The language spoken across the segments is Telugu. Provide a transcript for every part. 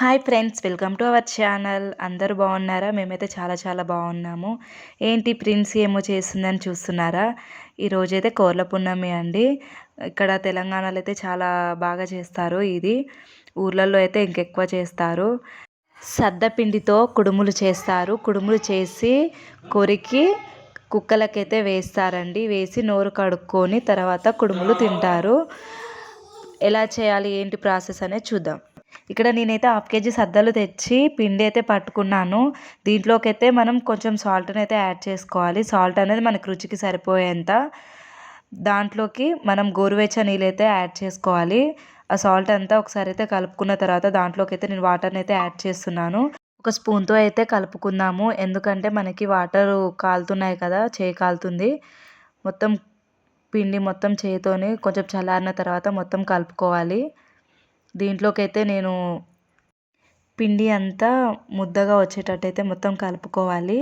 Hi friends welcome to our channel. అందరూ బాగున్నారా? మేమైతే చాలా చాలా బాగున్నాము. ఏంటి ప్రిన్స్ ఏమో చేస్తుందని చూస్తున్నారా? ఈరోజైతే కోర్ల పున్నమి అండి. ఇక్కడ తెలంగాణలో అయితే చాలా బాగా చేస్తారు ఇది. ఊర్లలో అయితే ఇంకెక్కువ చేస్తారు. సద్దపిండితో కుడుములు చేస్తారు. కుడుములు చేసి కొరికి కుక్కలకైతే వేస్తారండి. వేసి నోరు కడుక్కొని తర్వాత కుడుములు తింటారు. ఎలా చేయాలి? ఏంటి ప్రాసెస్ అనేది చూద్దాం. ఇక్కడ నేనైతే హాఫ్ కేజీ సద్దలు తెచ్చి పిండి అయితే పట్టుకున్నాను. దీంట్లోకి అయితే మనం కొంచెం సాల్ట్ని అయితే యాడ్ చేసుకోవాలి. సాల్ట్ అనేది మనకు రుచికి సరిపోయేంత. దాంట్లోకి మనం గోరువెచ్చ నీళ్ళైతే యాడ్ చేసుకోవాలి. ఆ సాల్ట్ అంతా ఒకసారి అయితే కలుపుకున్న తర్వాత దాంట్లోకి అయితే నేను వాటర్ని అయితే యాడ్ చేస్తున్నాను. ఒక స్పూన్తో అయితే కలుపుకుందాము. ఎందుకంటే మనకి వాటర్ కాలుతున్నాయి కదా చేయి కాలుతుంది. మొత్తం పిండి మొత్తం చేయితోని కొంచెం చల్లారిన తర్వాత మొత్తం కలుపుకోవాలి. దీంట్లోకైతే నేను పిండి అంతా ముద్దగా వచ్చేటట్టు అయితే మొత్తం కలుపుకోవాలి.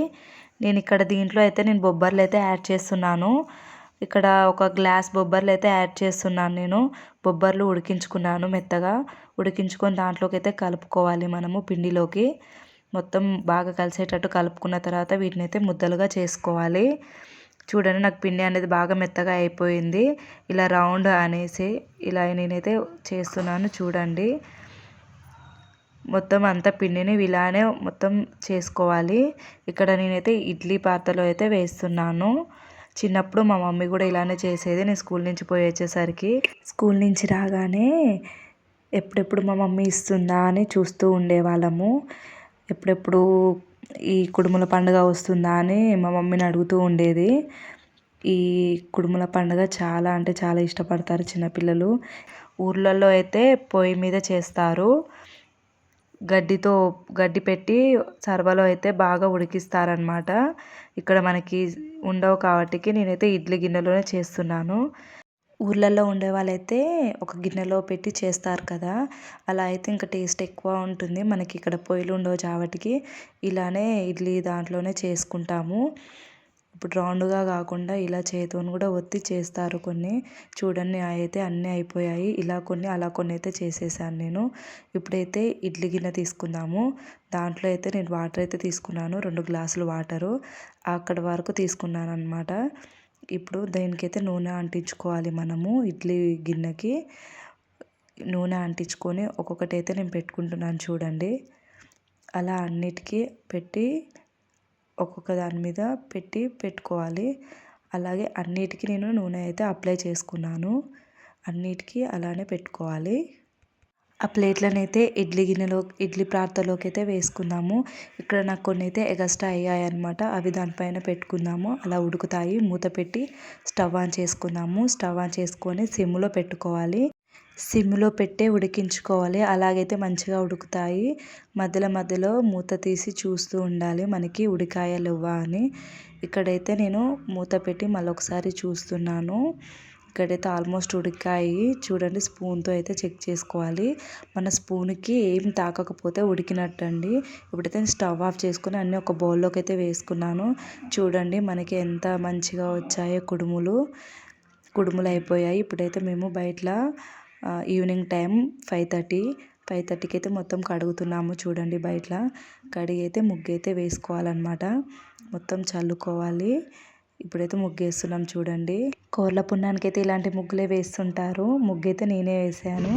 నేను ఇక్కడ దీంట్లో అయితే నేను బొబ్బర్లు అయితే యాడ్ చేస్తున్నాను. ఇక్కడ ఒక గ్లాస్ బొబ్బర్లు అయితే యాడ్ చేస్తున్నాను నేను. బొబ్బర్లు ఉడికించుకున్నాను మెత్తగా. ఉడికించుకొని దాంట్లోకి అయితే కలుపుకోవాలి మనము పిండిలోకి. మొత్తం బాగా కలిసేటట్టు కలుపుకున్న తర్వాత వీటిని అయితే ముద్దలుగా చేసుకోవాలి. చూడండి నాకు పిండి అనేది బాగా మెత్తగా అయిపోయింది. ఇలా రౌండ్ అనేసి ఇలా నేనైతే చేస్తున్నాను చూడండి. మొత్తం అంత పిండిని ఇలానే మొత్తం చేసుకోవాలి. ఇక్కడ నేనైతే ఇడ్లీ పాత్రలో అయితే వేస్తున్నాను. చిన్నప్పుడు మా మమ్మీ కూడా ఇలానే చేసేది. నేను స్కూల్ నుంచి పోయి వచ్చేసరికి స్కూల్ నుంచి రాగానే ఎప్పుడెప్పుడు మా మమ్మీ ఇస్తుందా అని చూస్తూ ఉండేవాళ్ళము. ఎప్పుడెప్పుడు ఈ కుడుముల పండుగ వస్తుందా అని మా మమ్మీని అడుగుతూ ఉండేది. ఈ కుడుముల పండుగ చాలా అంటే చాలా ఇష్టపడతారు చిన్నపిల్లలు. ఊర్లలో అయితే పొయ్యి మీద చేస్తారు. గడ్డితో గడ్డి పెట్టి సర్వలో అయితే బాగా ఉడికిస్తారనమాట ఇక్కడ మనకి ఉండవు కాబట్టి నేనైతే ఇడ్లీ గిన్నెలోనే చేస్తున్నాను. ఊర్లలో ఉండే వాళ్ళైతే ఒక గిన్నెలో పెట్టి చేస్తారు కదా. అలా అయితే ఇంకా టేస్ట్ ఎక్కువ ఉంటుంది. మనకి ఇక్కడ పొయ్యిలు ఉండవు చావటికి. ఇలానే ఇడ్లీ దాంట్లోనే చేసుకుంటాము. ఇప్పుడు రౌండ్గా కాకుండా ఇలా చేతిని కూడా ఒత్తి చేస్తారు కొన్ని. చూడండి అయితే అన్నీ అయిపోయాయి. ఇలా కొన్ని అలా కొన్ని అయితే చేసేసాను నేను. ఇప్పుడైతే ఇడ్లీ గిన్నె తీసుకుందాము. దాంట్లో అయితే నేను వాటర్ అయితే తీసుకున్నాను. రెండు గ్లాసులు వాటరు. అక్కడ వరకు తీసుకున్నాను అనమాట ఇప్పుడు దేనికైతే నూనె అంటించుకోవాలి మనము ఇడ్లీ గిన్నెకి నూనె అంటించుకొని ఒక్కొక్కటి అయితే నేను పెట్టుకుంటున్నాను చూడండి. అలా అన్నిటికీ పెట్టి ఒక్కొక్క దాని మీద పెట్టి పెట్టుకోవాలి. అలాగే అన్నిటికీ నేను నూనె అయితే అప్లై చేసుకున్నాను. అన్నిటికీ అలానే పెట్టుకోవాలి. ఆ ప్లేట్లను అయితే ఇడ్లీ గిన్నెలో ఇడ్లీ ప్రాతలోకి అయితే వేసుకుందాము. ఇక్కడ నాకు కొన్ని అయితే ఎగస్ట్రా అయ్యాయి అనమాట అవి దానిపైన పెట్టుకుందాము. అలా ఉడుకుతాయి. మూత పెట్టి స్టవ్ ఆన్ చేసుకుందాము. స్టవ్ ఆన్ చేసుకొని సిమ్లో పెట్టుకోవాలి. సిమ్లో పెట్టే ఉడికించుకోవాలి. అలాగైతే మంచిగా ఉడుకుతాయి. మధ్యలో మధ్యలో మూత తీసి చూస్తూ ఉండాలి. మనకి ఉడికాయలు అని. ఇక్కడైతే నేను మూత పెట్టి మళ్ళొకసారి చూస్తున్నాను. ఇక్కడైతే ఆల్మోస్ట్ ఉడికాయి. చూడండి స్పూన్తో అయితే చెక్ చేసుకోవాలి. మన స్పూన్కి ఏం తాకకపోతే ఉడికినట్టు అండి ఇప్పుడైతే స్టవ్ ఆఫ్ చేసుకుని అన్నీ ఒక బౌల్లోకి అయితే వేసుకున్నాను. చూడండి మనకి ఎంత మంచిగా వచ్చాయో కుడుములు. కుడుములు అయిపోయాయి. ఇప్పుడైతే మేము బయట evening time five thirty. Five థర్టీకి అయితే మొత్తం కడుగుతున్నాము చూడండి బయట కడిగి అయితే ముగ్గు అయితే వేసుకోవాలన్నమాట. మొత్తం చల్లుకోవాలి. ఇప్పుడైతే ముగ్గు వేస్తున్నాం చూడండి. కోర్ల పుణ్యానికి అయితే ఇలాంటి ముగ్గులే వేస్తుంటారు. ముగ్గు అయితే నేనే వేసాను.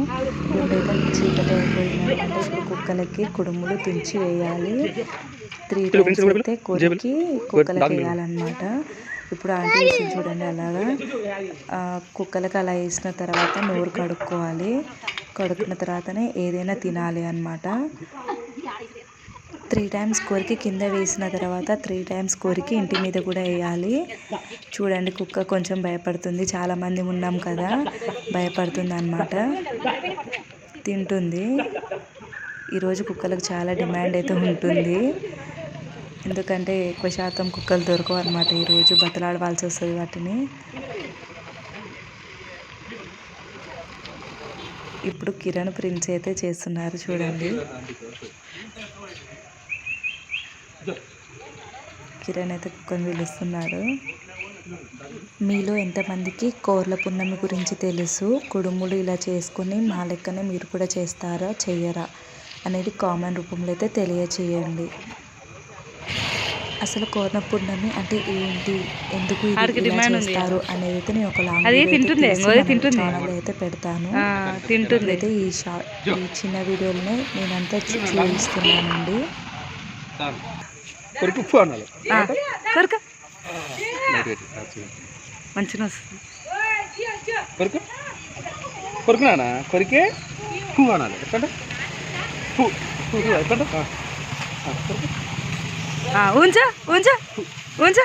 ఇప్పుడైతే చీకటి ఇప్పుడు కుక్కలకి కుడుములు తుంచి వేయాలి. త్రీ టైమ్స్ అయితే కొరికి కుక్కలకి వేయాలన్నమాట. ఇప్పుడు ఆంటీ వేసి చూడండి అలాగా. కుక్కలకి అలా వేసిన తర్వాత నోరు కడుక్కోవాలి. కడుక్కున్న తర్వాతనే ఏదైనా తినాలి అనమాట త్రీ టైమ్స్ కోరికి కింద వేసిన తర్వాత త్రీ టైమ్స్ కోరికి ఇంటి మీద కూడా వేయాలి. చూడండి కుక్క కొంచెం భయపడుతుంది. చాలామంది ఉన్నాం కదా భయపడుతుంది అనమాట తింటుంది. ఈరోజు కుక్కలకు చాలా డిమాండ్ అయితే ఉంటుంది. ఎందుకంటే ఎక్కువ శాతం కుక్కలు దొరకవు అనమాట ఈరోజు. బతలాడవలసి వస్తుంది వాటిని. ఇప్పుడు కిరణ్ ప్రిన్స్ అయితే చేస్తున్నారు చూడండి. కిరణ్ అయితే కుక్కని పిలుస్తున్నాడు. మీలో ఎంతమందికి కోర్ల పున్నమి గురించి తెలుసు? కుడుములు ఇలా చేసుకుని మా లెక్కనే మీరు కూడా చేస్తారా? చెయ్యరా? అనేది కామెంట్ రూపంలో అయితే తెలియచేయండి. అసలు కోన పున్నమి అంటే ఏంటి? ఎందుకు. చేస్తారు అనేది అయితే నేను ఒక లాంగ్ వీడియో అయితే పెడతాను. అయితే ఈ షార్ట్ ఈ చిన్న వీడియోలోనే నేనంతా చూపిస్తున్నానండి. కొరికి ఉప్పు అనాలి. కొరక. మంచిగా వస్తుంది. కొరకు? కొరికే పువ్వు అనాలి. ఎక్కడ పువ్వు ఎక్కడ ఉంచు ఉంచు ఉంచు.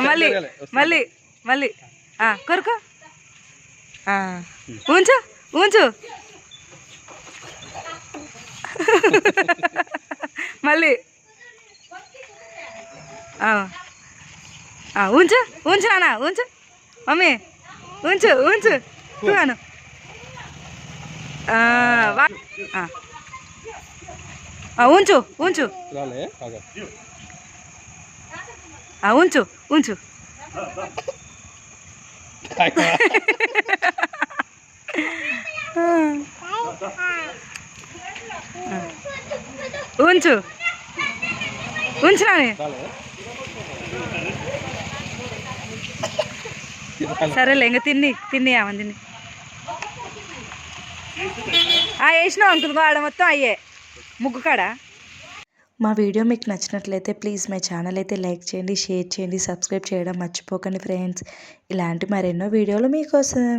మళ్ళీ మళ్ళీ మళ్ళీ కొరకు. ఉంచు ఉంచు. మళ్ళీ. ఆ. ఆ, ఉంచు ఉంచు నాన్న ఉంచు. మమ్మీ ఉంచు ఉంచు. చూడాను వా. ఆ. ఆ, ఉంచు ఉంచు. ఉంచు ఉంచు. ఉంచు. ఉంచు నాని. సరేలే ఇంక తిన్ని తిన్ని ఆమె తిన్ని. ఆ వేసినావు అంకుల్ ఆడ మొత్తం అయ్యే. ముగ్గు కాడ. మా వీడియో మీకు నచ్చినట్లయితే ప్లీజ్ మై ఛానల్ అయితే లైక్ చేయండి షేర్ చేయండి సబ్స్క్రైబ్ చేయడం మర్చిపోకండి ఫ్రెండ్స్. ఇలాంటి మరెన్నో వీడియోలు మీకోసం.